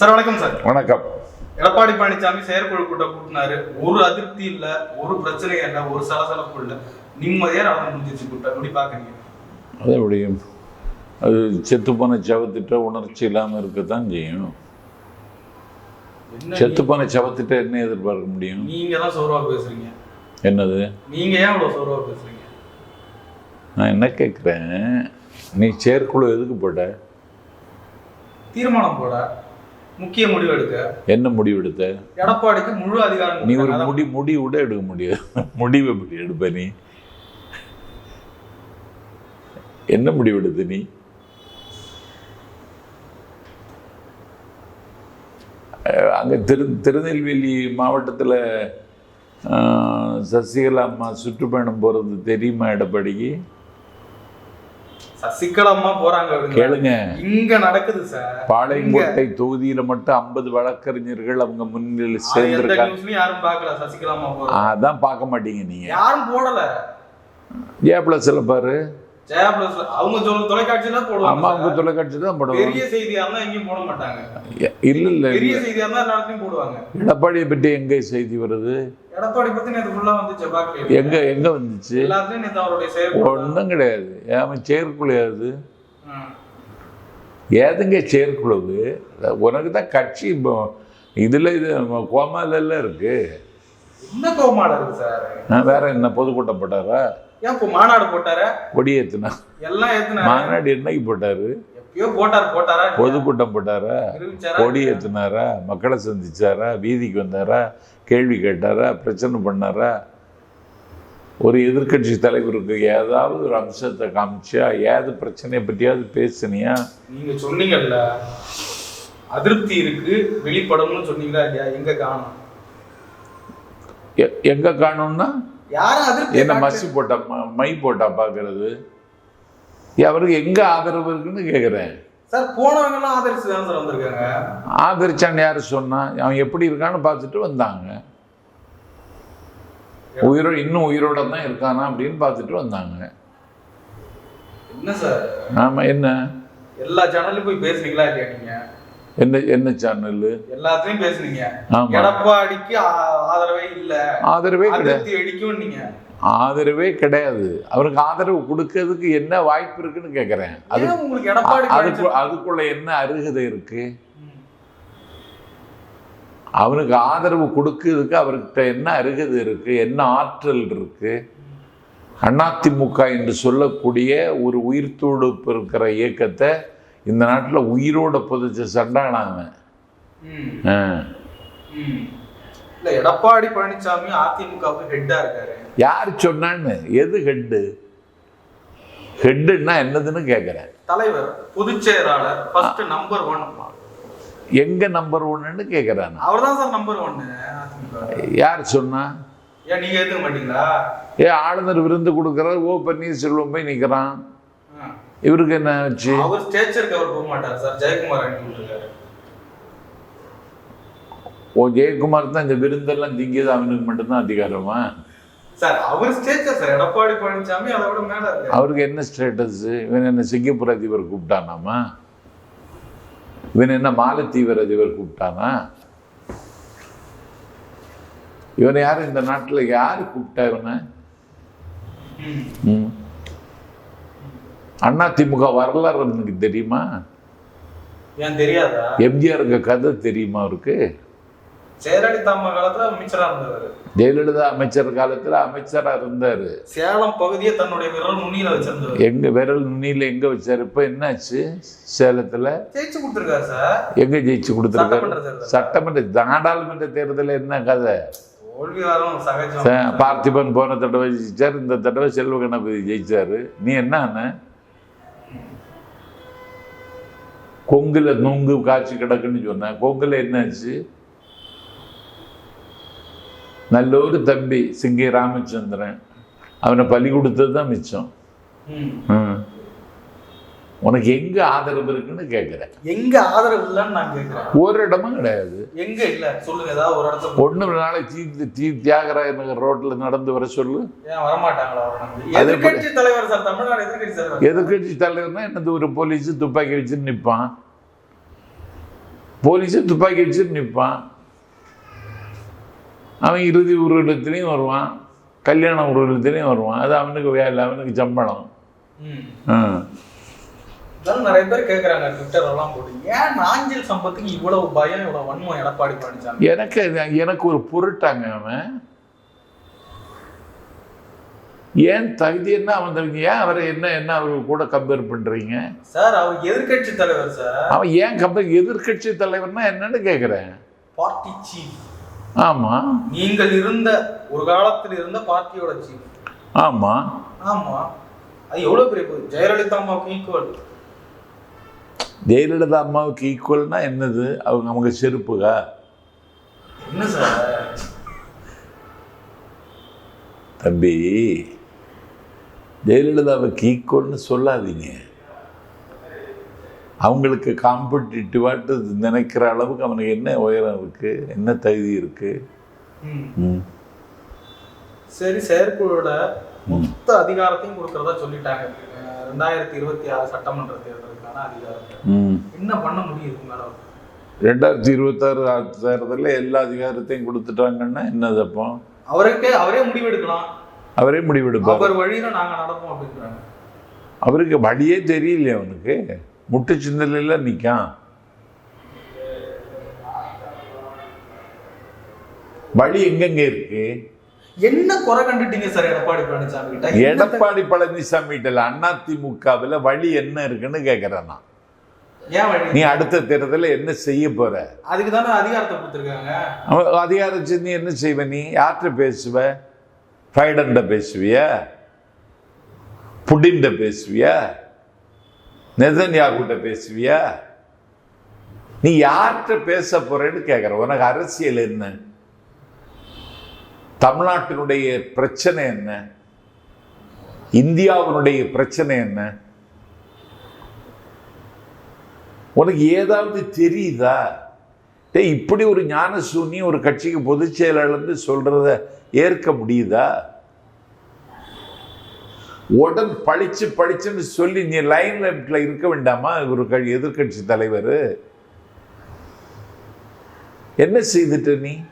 Sir வணக்கம் sir. வணக்கம். எடப்பாடி பழனிசாமி செயற்குழு கூட்டம் கூட்டினாரு. ஒரு அதிருப்தி இல்ல ஒரு பிரச்சனை இல்ல ஒரு சலசலப்பு இல்ல. நிம்மதியா நடந்து முடிஞ்சிச்சு கூட்டம். எப்படி பாக்குறீங்க? அது எப்படியும் அது செத்துப்போன சவத்திட்ட உணர்ச்சி இல்லாமல் இருக்கத்தான் செய்யும். என்ன செத்துப்போன சவத்திட்ட என்ன எதிர்பார்க்க முடியும்? நீங்க தான் சோர்வா பேசுறீங்க. என்னது? நீங்க ஏன் இவ்வளவு சோர்வா பேசுறீங்க? நான் என்ன கேட்குறேன் நீ செயற்குழு எதுக்கு போட்ட? தீர்மானம் போட. முக்கிய முடிவு எடுக்க என்ன முடிவு எடுத்த எடப்பாடிக்கு முழு அதிகாரம் நீ ஒரு. முடி முடிவு கூட எடுக்க முடியாது. முடிவு எப்படி எடுப்ப நீ? என்ன முடிவு எடுத்த நீ? அங்க திரு திருநெல்வேலி மாவட்டத்தில் சசிகலா அம்மா சுற்றுப்பயணம் போகிறது தெரியுமா எடப்பாடிக்கு? சசிகலா அம்மா போறாங்க. கேளுங்க. இங்க நடக்குது சார். பாளையங்கோட்டை தொகுதியில மட்டும் ஐம்பது வழக்கறிஞர்கள் அவங்க முன்னிலையில் சேர்ந்திருக்காங்க. யாரும் பார்க்கல சசிகலா அம்மா போறாங்க அதான் பார்க்க மாட்டீங்க நீங்க. யாரும் போடல. ஏ பிளஸ்ல பாரு. ஜெயா பிளஸ் அவங்க சொல்ல தொலைக்காட்சியில போடுவாங்க. தொலைக்காட்சி தான் படம் பெரிய செய்தியா இருந்தா எங்கேயும் போட மாட்டாங்க. இல்ல இல்ல பெரிய செய்தியா இருந்தா போடுவாங்க. எடப்பாடியை பற்றி எங்க செய்தி வருது? எடப்பாடி பத்தி ஃபுல்லா எங்க எங்க வந்துச்சு? எல்லாத்துலயும் அவருடைய செயற்குழு ஒன்றும் கிடையாது. ஏன் செயற்குழு அது. ஏதுங்க செயற்குழு? உனக்கு தான் கட்சி இப்போ இதுல இது கோமாலெல்லாம் இருக்கு. என்ன கோமாட இருக்கு சார்? நான் வேற என்ன பொதுக்கூட்டம் போட்டாரா? இப்போ மாநாடு போட்டாரு? கொடியேத்துனா. எல்லாம் ஏத்துனாரு? மாநாடு என்னைக்கு போட்டாரு? பொதுக்கூட்டம் போட்டாரா? கொடி ஏத்துனாரா மக்களை சந்திச்சாரா? வீதிக்கு வந்தாரா? கேள்வி கேட்டாரா? பிரச்சனை பண்ணாரா? ஒரு எதிர்க்கட்சி தலைவருக்கு ஏதாவது ஒரு அம்சத்தை காமிச்சா ஏது பிரச்சனையை பற்றியாவது பேசுனியா? நீங்க சொன்னீங்கல்ல அதிருப்தி இருக்கு வெளிப்படணும்னு சொன்னீங்களா இல்லையா? எங்க காணும்? எங்க காணும்னா? யாரும் அதிருப்தி என்ன மசி போட்டா ம- போட்டா பார்க்கறது அவருக்கு எங்க ஆதரவு இருக்குன்னு கேட்குறேன் சார் போனவங்க எல்லாம் ஆதரிச்சு தான் சார் வந்திருக்காங்க? ஆதரிச்சான்னு யார் சொன்னா அவன் எப்படி இருக்கான்னு பார்த்துட்டு வந்தாங்க. உயிரோ இன்னும் உயிரோட தான் இருக்கானா அப்படின்னு பார்த்துட்டு வந்தாங்க. என்ன சார்? ஆமா என்ன? எல்லா சேனல்லையும் போய் பேசுனீங்களா இல்லையா என்ன என்ன சேனல் எல்லாத்தையும் பேசுனீங்க. ஆமா. எடப்பாடிக்கு ஆதரவே இல்ல. ஆதரவே கிடையாது. ஆதரவே கிடையாது. அவருக்கு ஆதரவு கொடுக்கறதுக்கு என்ன வாய்ப்பு இருக்குன்னு கேட்குறேன் அதுக்கு அதுக்குள்ள என்ன அருகதை இருக்கு. அவனுக்கு ஆதரவு கொடுக்கறதுக்கு அவர்கிட்ட என்ன அருகதை இருக்கு? என்ன ஆற்றல் இருக்கு? அதிமுக என்று சொல்லக்கூடிய ஒரு உயிர் துடுப்பு இருக்கிற இயக்கத்தை இந்த நாட்டில் உயிரோட புதைச்ச. ம். இல்ல எடப்பாடி பழனிசாமி அதிமுகவுக்கு ஹெட்டா இருக்காரு. யார் சொன்னான்னு? எது ஹெட்டு ஹெட்டுன்னா என்னதுன்னு கேட்குறேன் தலைவர் பொதுச் செயலாளர் ஃபர்ஸ்ட் நம்பர் ஒன் எங்க நம்பர் ஒன்னுன்னு கேட்குறான் அவர் தான் சார் நம்பர் ஒன்னு யார் சொன்னா? ஏன் நீங்க ஏத்துக்க மாட்டீங்களா? ஏ ஆளுநர் விருந்து கொடுக்குறாரு ஓ பன்னீர்செல்வம் போய் நிற்கிறான். இவருக்கு என்ன ஆச்சு அவர் ஸ்டேச்சருக்கு அவர் போக மாட்டார் சார். ஜெயக்குமார் அனுப்பி விட்டுருக்காரு. ஓ ஜெயக்குமார் தான் இந்த விருந்தெல்லாம் திங்கியது. அவனுக்கு மட்டும்தான் அதிகாரமா? சார் அவர் ஸ்டேச்சர் சார். எடப்பாடி பழனிசாமி அதை விட மேல அவருக்கு என்ன ஸ்டேட்டஸ் இவன் என்ன சிங்கப்பூர் அதிபர் கூப்பிட்டானாமா? இவன் என்ன மாலத்தீவர் அதிபர் கூப்பிட்டானா? இவனை யார் இந்த நாட்டில் யார் கூப்பிட்டா இவனை? ம். அண்ணா திமுக வரலாறு எனக்கு தெரியுமா? ஏன் தெரியாதா? எம்ஜிஆருக்கு கதை தெரியுமா அவருக்கு? ஜெயலலிதா அம்மா காலத்துல அமைச்சரா இருந்தவர் ஜெயலலிதா அமைச்சர் காலத்துல அமைச்சரா இருந்தாரு. சேலம் பகுதியை தன்னுடைய விரல் நுனியில வச்சிருந்தவர். எங்க விரல் நுனியில எங்க வச்சாரு? இப்ப என்னாச்சு சேலத்துல? ஜெயிச்சு கொடுத்துருக்காரு சார். எங்க ஜெயிச்சு கொடுத்துருக்காரு? சட்டமன்ற நாடாளுமன்ற தேர்தல் என்ன கதை? பார்த்திபன் போன தடவை ஜெயிச்சார் இந்த தடவை செல்வ கணபதி ஜெயிச்சாரு. நீ என்ன கொங்குல நொங்கு காய்ச்சி கிடக்குன்னு சொன்ன கொங்குல என்னாச்சு? நல்ல ஒரு தம்பி சிங்கை ராமச்சந்திரன். அவனை பலி கொடுத்தது தான் மிச்சம் ம். உனக்கு எங்க ஆதரவு இருக்குன்னு கேட்குறேன் எங்க ஆதரவு இல்லைன்னு நான் கேக்குறேன். ஒரு இடமும் கிடையாது. எங்க இல்ல? சொல்லுங்க ஏதாவது ஒரு இடத்துல ஒண்ணு நாளைக்கு தீ தீ தியாகராய நகர் ரோட்ல நடந்து வர சொல்லு. வரமாட்டாங்களா எதிர்கட்சி தலைவர் சார் தமிழ்நாடு எதிர்கட்சி தலைவர் எதிர்கட்சி தலைவர்னா என்னது? ஒரு போலீஸ் துப்பாக்கி வச்சு நிற்பான் போலீஸு துப்பாக்கி வச்சுட்டு நிற்பான் அவன் இறுதி உருவத்துலேயும் வருவான். கல்யாண உருவத்துலேயும் வருவான். அது அவனுக்கு வேலை அவனுக்கு சம்பளம். ஆ. அதான் நிறைய பேர் கேக்குறாங்க ட்விட்டர் எல்லாம் போட்டு. ஏன் நாஞ்சில் சம்பத்துக்கு இவ்வளவு பயம் இவ்வளவு வன்மம் எடப்பாடி பழனிசாமி? எனக்கு எனக்கு ஒரு பொருட்டாங்க அவன். ஏன் தகுதி என்ன தகுதி ஏன் அவரை என்ன என்ன அவர் கூட கம்பேர் பண்றீங்க? சார் அவர் எதிர்க்கட்சி தலைவர் சார் அவன் ஏன் கம்பேர் எதிர்க்கட்சி தலைவர்னா என்னன்னு கேட்குறேன் பார்ட்டி சீஃப் ஆமா. நீங்கள் இருந்த ஒரு காலத்தில் இருந்த பார்ட்டியோட சீஃப் ஆமா. ஆமா. அது எவ்வளவு பெரிய. ஜெயலலிதா அம்மாவுக்கு ஈக்குவல் ஜெயலலிதா அம்மாவுக்கு ஈக்குவல்னா என்னது? அவங்க அவங்க செருப்புகா? என்ன சார்? தம்பி ஜெயலலிதாவுக்கு ஈக்குவல்னு சொல்லாதீங்க. அவங்களுக்கு காம்படிட்டிவாட்டு நினைக்கிற அளவுக்கு அவனுக்கு என்ன உயரம் இருக்கு? என்ன தகுதி இருக்கு? ம். ம். சரி செயற்குழுல மொத்த அதிகாரத்தையும் கொடுக்கறதா சொல்லிட்டாங்க. ரெண்டாயிரத்தி இருபத்தி ஆறு சட்டமன்ற தேர்தலுக்கான அதிகாரம் ம். என்ன பண்ண முடியுது மேடம் ரெண்டாயிரத்தி இருபத்தாறு தேர்தலில் எல்லா அதிகாரத்தையும் கொடுத்துட்டாங்கன்னா என்னது அப்போ? அவருக்கே அவரே முடிவெடுக்கலாம். அவரே முடிவெடுப்பார். அவர் வழியில நாங்க நடப்போம் அப்படின்றாங்க. அவருக்கு வழியே தெரியலையே அவனுக்கு. முட்டு சிந்தலையில் நிற்கான் வழி எங்கெங்க இருக்கு? என்ன குறை கண்டுட்டீங்க சார் எடப்பாடி பழனிசாமி கிட்ட எடப்பாடி பழனிசாமிகிட்ட அதிமுகவில் வழி என்ன இருக்குன்னு கேட்குறேன் நான். நீ அடுத்த தேர்தலில் என்ன செய்ய போற? அதுக்கு தானே அதிகாரத்தை கொடுத்துருக்காங்க. வச்சு நீ என்ன செய்வ நீ? யார்கிட்ட பேசுவ? ஃபைடன்ட பேசுவியா? புடின்ட பேசுவியா? நெதன்யாகுட்ட பேசுவியா? நீ யார்கிட்ட பேச போறேன்னு கேட்குற உனக்கு அரசியல் என்ன? தமிழ்நாட்டினுடைய பிரச்சனை என்ன? இந்தியாவினுடைய பிரச்சனை என்ன? உனக்கு ஏதாவது தெரியுதா? டேய் இப்படி ஒரு ஞான ஒரு கட்சிக்கு பொதுச் செயலாளர்னு சொல்றத ஏற்க முடியுதா? உடன் பழிச்சு பழிச்சுன்னு சொல்லி நீ லைன் லைட்ல இருக்க வேண்டாமா? ஒரு க- எதிர்க்கட்சி தலைவர். என்ன செய்துட்ட நீ?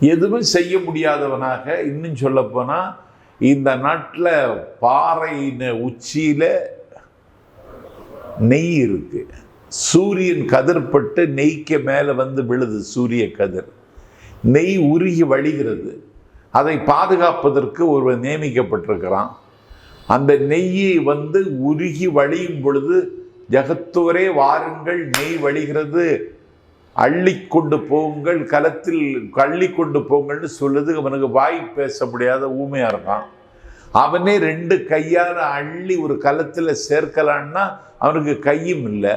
எதுவும் செய்ய முடியாதவனாக இன்னும் சொல்லப்போனால் இந்த நாட்டில் பாறையின் உச்சியில் நெய் இருக்கு. சூரியன் கதிர்பட்டு நெய்க்கு மேலே வந்து விழுது சூரிய கதிர். நெய் உருகி வழிகிறது. அதை பாதுகாப்பதற்கு ஒருவன் நியமிக்கப்பட்டிருக்கிறான். அந்த நெய்யை வந்து உருகி வழியும் பொழுது ஜகத்தோரே வாருங்கள் நெய் வழிகிறது. அள்ளி கொண்டு போங்கள் களத்தில் அள்ளி கொண்டு போங்கள்னு சொல்லுது. அவனுக்கு வாய் பேச முடியாத ஊமையாக இருக்கான். அவனே ரெண்டு கையால் அள்ளி ஒரு கலத்தில் சேர்க்கலான்னா அவனுக்கு கையும் இல்லை.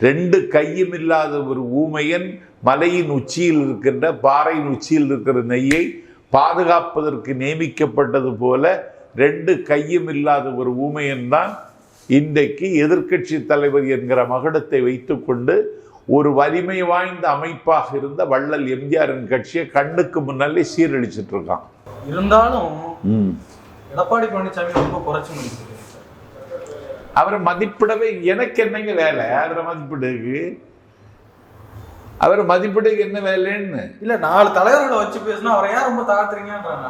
ரெண்டு கையும் இல்லாத ஒரு ஊமையன் மலையின் உச்சியில் இருக்கின்ற பாறையின் உச்சியில் இருக்கிற நெய்யை பாதுகாப்பதற்கு நியமிக்கப்பட்டது போல ரெண்டு கையும் இல்லாத ஒரு ஊமையன் தான் இன்றைக்கு எதிர்கட்சி தலைவர் என்கிற மகுடத்தை வைத்துக்கொண்டு ஒரு வலிமை வாய்ந்த அமைப்பாக இருந்த வள்ளல் எம்ஜிஆரின் கட்சியை கண்ணுக்கு முன்னாலே சீரழிச்சிட்டு இருக்கான். இருந்தாலும் எடப்பாடி பழனிசாமி ரொம்ப குறைச்சு அவரை மதிப்பிடவே எனக்கு என்னங்க வேலை? அவரை மதிப்பிடுக்கு அவரை மதிப்பிடுக்கு என்ன வேலைன்னு? இல்ல நாலு தலைவர்களை வச்சு பேசினா அவரை ஏன் ரொம்ப தாழ்த்துறீங்கன்றாங்க?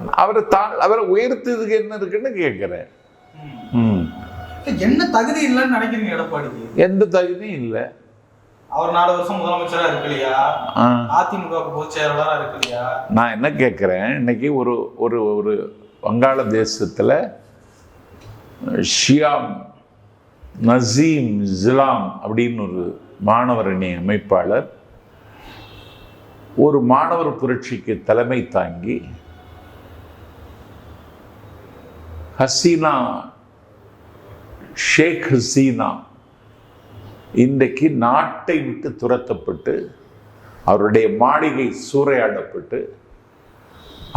நான் அவரை தா அவரை உயர்த்ததுக்கு என்ன இருக்குன்னு கேட்குறேன். என்ன தகுதி இல்லைன்னு நினைக்கிறீங்க எடப்பாடிக்கு? எந்த தகுதியும் இல்லை. அவர் நாலு வருஷம் முதலமைச்சரா இருக்கலையா? அதிமுக பொதுச் செயலாளரா இருக்கலையா? நான் என்ன கேட்குறேன் இன்னைக்கு ஒரு ஒரு ஒரு வங்காளதேசத்தில் ஷியாம் நசீம் ஜிலாம் அப்படின்னு ஒரு மாணவர் அணி அமைப்பாளர் ஒரு மாணவர் புரட்சிக்கு தலைமை தாங்கி ஹசீனா ஷேக் ஹசீனா இன்றைக்கு நாட்டை விட்டு துரத்தப்பட்டு அவருடைய மாளிகை சூறையாடப்பட்டு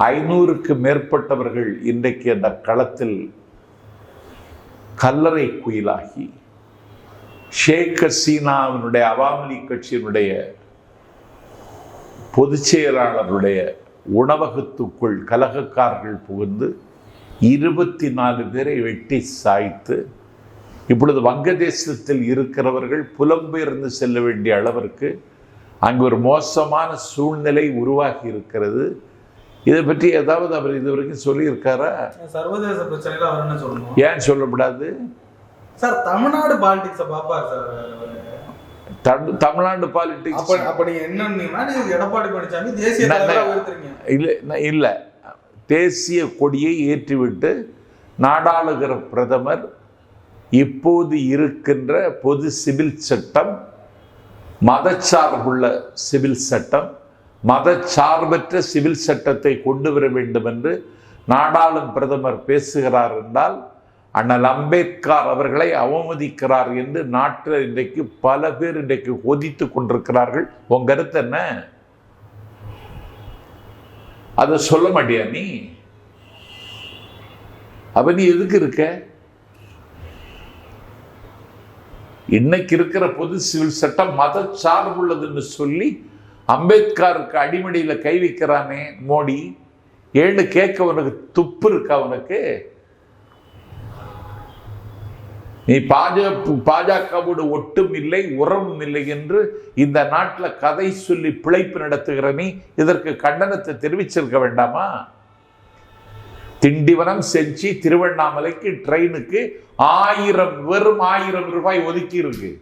ஐநூறுக்கு மேற்பட்டவர்கள் இன்றைக்கு அந்த களத்தில் கல்லறை குயிலாகி ஷேக் ஹசீனாவினுடைய அவாமி கட்சியினுடைய பொதுச் செயலாளருடைய உணவகத்துக்குள் கலகக்காரர்கள் புகுந்து இருபத்தி நாலு பேரை வெட்டி சாய்த்து இப்பொழுது வங்கதேசத்தில் இருக்கிறவர்கள் புலம்பெயர்ந்து செல்ல வேண்டிய அளவிற்கு அங்கு ஒரு மோசமான சூழ்நிலை உருவாகி இருக்கிறது. இதை பற்றி ஏதாவது அவர் இதுவரைக்கும் சொல்லியிருக்காரா? சர்வதேச பிரச்சனையில அவர் என்ன சொல்லணும்? ஏன் சொல்லக்கூடாது சார் தமிழ்நாடு பாலிடிக்ஸ பாப்பாரு சார் தமிழ்நாடு பாலிடிக்ஸ் அப்ப நீங்க என்னன்னீங்கன்னா நீங்க எடப்பாடி பழனிசாமி தேசிய இல்லை இல்லை. தேசிய கொடியை ஏற்றிவிட்டு நாடாளுகிற பிரதமர் இப்போது இருக்கின்ற பொது சிவில் சட்டம் மதச்சார்புள்ள சிவில் சட்டம் மதச்சார்பற்ற சிவில் சட்டத்தை கொண்டு வர வேண்டும் என்று நாடாளும் பிரதமர் பேசுகிறார் என்றால் அண்ணல் அம்பேத்கர் அவர்களை அவமதிக்கிறார் என்று நாட்டில் இன்றைக்கு பல பேர் இன்றைக்கு கொதித்து கொண்டிருக்கிறார்கள். உன் கருத்து என்ன? அதை சொல்ல மாட்டியா நீ? அப்ப நீ எதுக்கு இருக்க? இன்னைக்கு இருக்கிற பொது சிவில் சட்டம் மத சார்புள்ளதுன்னு சொல்லி அம்பேத்கருக்கு அடிமடியில் கை வைக்கிறானே மோடி. ஏன்னு கேட்க அவனுக்கு துப்பு இருக்கா அவனுக்கு. நீ பாஜக பாஜகவோடு ஒட்டும் இல்லை உறவும் இல்லை என்று இந்த நாட்டில் கதை சொல்லி பிழைப்பு நடத்துகிற நீ இதற்கு கண்டனத்தை தெரிவிச்சிருக்க வேண்டாமா? திண்டிவனம் செஞ்சி திருவண்ணாமலைக்கு ட்ரெயினுக்கு ஆயிரம் வெறும் ஆயிரம் ரூபாய் ஒதுக்கி இருக்கு.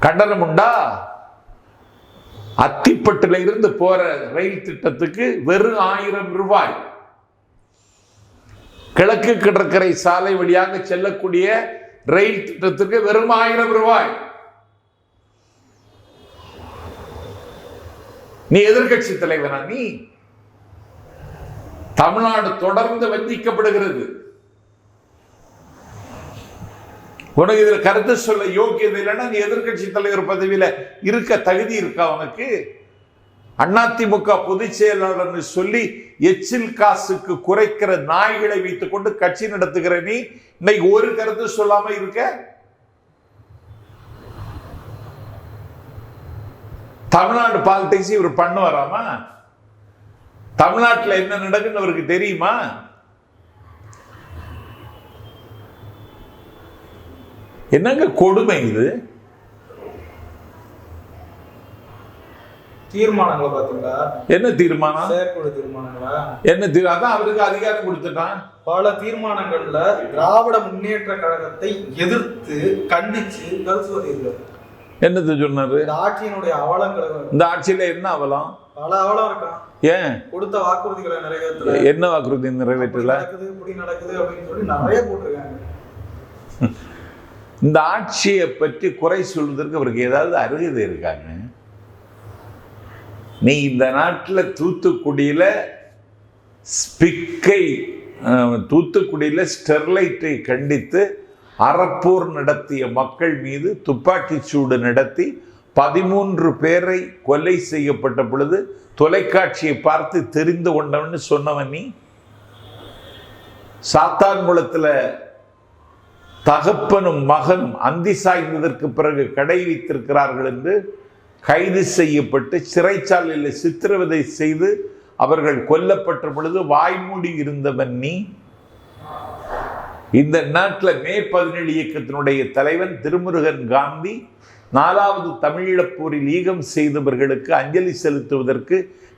கண்டனம் உண்டா? அத்திப்பட்டுல இருந்து போற ரயில் திட்டத்துக்கு வெறும் ஆயிரம் ரூபாய். கிழக்கு கடற்கரை சாலை வழியாக செல்லக்கூடிய ரயில் திட்டத்திற்கு வெறும் ஆயிரம் ரூபாய். நீ எதிர்க்கட்சி தலைவனா நீ? தமிழ்நாடு தொடர்ந்து வஞ்சிக்கப்படுகிறது உனக்கு இதில் கருத்து சொல்ல யோக்கியது இல்லைன்னா நீ எதிர்க்கட்சி தலைவர் பதவியில் இருக்க தகுதி இருக்கா உனக்கு? அதிமுக பொதுச் செயலாளர்னு சொல்லி எச்சில் காசுக்கு குறைக்கிற நாய்களை வைத்துக் கொண்டு கட்சி நடத்துகிற நீ இன்னைக்கு ஒரு கருத்து சொல்லாம இருக்க? தமிழ்நாடு பாலிடிக்ஸ் இவர் பண்ண வராமா தமிழ்நாட்டுல என்ன நடக்குன்னு அவருக்கு தெரியுமா? என்னங்க கொடுமை இது? தீர்மானங்களை பாத்தீங்களா என்ன தீர்மானம்? செயற்குழு தீர்மானங்களா? என்ன தீர் அதான் அவருக்கு அதிகாரம் கொடுத்துட்டான். பல தீர்மானங்கள்ல திராவிட முன்னேற்ற கழகத்தை எதிர்த்து கண்டிச்சு கருத்து என்னது சொன்னாரு? இந்த ஆட்சியினுடைய அவலங்களை இந்த ஆட்சியில என்ன அவலம்? ஏன்? கொடுத்த வாக்குறுதிகளை நிறைவேற்றல. என்ன வாக்குறுதி நிறைவேற்றல? இந்த ஆட்சியை பற்றி குறை சொல்வதற்கு அவருக்கு ஏதாவது அருகதை இருக்காங்க? நீ இந்த நாட்டில் தூத்துக்குடியில் ஸ்பிக்கை தூத்துக்குடியில் ஸ்டெர்லைட்டை கண்டித்து அறப்போர் நடத்திய மக்கள் மீது துப்பாக்கிச் சூடு நடத்தி பதிமூன்று பேரை கொலை செய்யப்பட்ட பொழுது தொலைக்காட்சியை பார்த்து தெரிந்து கொண்டவன்னு சொன்னவன் நீ. சாத்தான்குளத்தில் தகப்பனும் மகனும் அந்தி சாய்ந்ததற்கு பிறகு கடை வைத்திருக்கிறார்கள் என்று கைது செய்யப்பட்டு சிறைச்சாலையில் சித்திரவதை செய்து அவர்கள் கொல்லப்பட்ட பொழுது வாய்மூடி இருந்தவன் நீ. இந்த நாட்டில் மே பதினேழு இயக்கத்தினுடைய தலைவன் திருமுருகன் காந்தி. நாலாவது தமிழீழப் போரில் ஈகம் செய்தவர்களுக்கு அஞ்சலி செலுத்துவதற்கு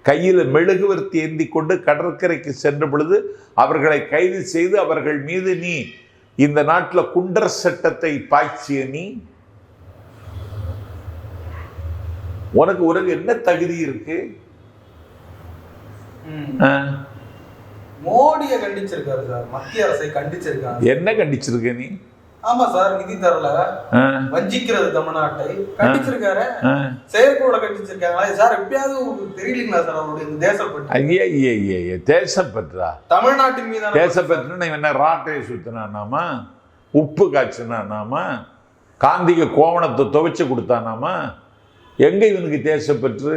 கையில் மெழுகுவர்த்தி ஏந்தி கொண்டு கடற்கரைக்கு சென்ற பொழுது அவர்களை கைது செய்து அவர்கள் மீது நீ இந்த நாட்டில் குண்டர் சட்டத்தை பாய்ச்சிய நீ. உனக்கு உனக்கு என்ன தகுதி இருக்கு? மோடிய கண்டிச்சிருக்காரு சார். மத்திய அரசை கண்டிச்சிருக்காங்க. என்ன கண்டிச்சிருக்க நீ? ஆமா சார் நிதி தரல? வஞ்சிக்கிறது தமிழ்நாட்டை. கண்டிச்சிருக்காரு ஆ? செயற்குழுல கண்டிச்சிருக்காங்களா சார் எப்பயாவது தெரியலீங்களா சார் அவருடைய தேசப்பட்டு ஐயே ஐயே ஐயே தேசப்பற்றா? தமிழ்நாட்டின் மீதான தேசப்பற்றுன்னு என்ன ராட்டையை சுத்தினானாமா உப்பு காய்ச்சினானாமா காந்திக கோவணத்தை துவைச்சு கொடுத்தானாமா எங்க இவனுக்கு தேசப்பற்று?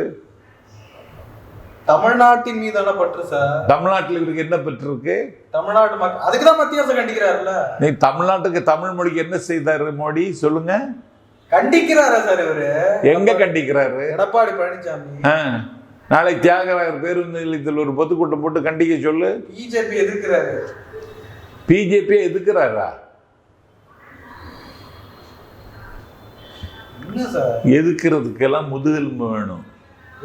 தமிழ்நாட்டின் மீதான பற்று சார் தமிழ்நாட்டில் இவருக்கு என்ன பற்று இருக்கு? தமிழ்நாட்டு மக்கள் அதுக்கு தான் மத்திய அரசு கண்டிக்கிறாருல்ல? நீ தமிழ்நாட்டுக்கு தமிழ் மொழிக்கு என்ன செய்தாரு மோடி? சொல்லுங்க. கண்டிக்கிறாரா சார் இவரு? எங்க கண்டிக்கிறாரு? எடப்பாடி பழனிசாமி நாளை தியாகராயர் பேருந்து நிலையத்தில் ஒரு பொதுக்கூட்டம் போட்டு கண்டிக்க சொல்லு. பிஜேபி எதிர்க்கிறாரு. பிஜேபி எதிர்க்கிறாரா? எதுக்கிறதுக்கெல்லாம் முதுகெலும்பு வேணும்.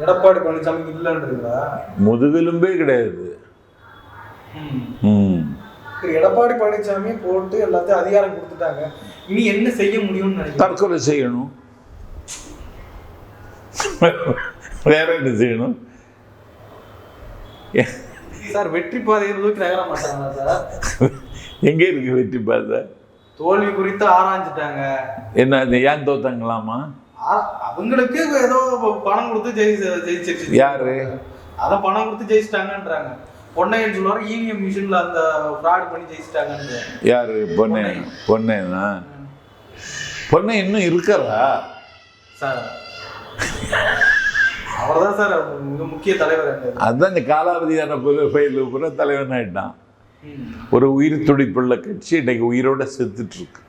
எடப்பாடி பழனிசாமி இல்லைன்றீங்களா? முதுகெலும்பே கிடையாது. எடப்பாடி பழனிசாமி போட்டு எல்லாத்தையும் அதிகாரம் கொடுத்துட்டாங்க. இனி என்ன செய்ய முடியும்னு தற்கொலை செய்யணும். வேற என்ன செய்யணும்? சார் வெற்றி பாதையை நோக்கி நகர மாட்டாங்களா சார்? எங்க இருக்கு வெற்றி பாதை? தோல்வி குறித்து ஆராய்ஞ்சிட்டாங்க. என்ன ஏன் தோத்தாங்களாமா? அவங்களுக்கு ஏதோ பணம் கொடுத்து ஜெயிச்சு ஜெயிச்சிருச்சு. யாரு? அதான் பணம் கொடுத்து ஜெயிச்சிட்டாங்கன்றாங்க. பொன்னையன் சொல்லுவாரு இவிஎம் மிஷின்ல அந்த ஃப்ராட் பண்ணி ஜெயிச்சிட்டாங்கன்னு யாரு? பொண்ணு பொண்ணேனா பொண்ணு இன்னும் இருக்கிறா? சார். அவர்தான் சார் மிக முக்கிய தலைவர் அதுதான் இந்த காலாவதியான பூரா தலைவன் ஆயிட்டான். ஒரு உயிர் துடிப்புள்ள கட்சி இன்னைக்கு உயிரோட செத்துட்டு இருக்கு.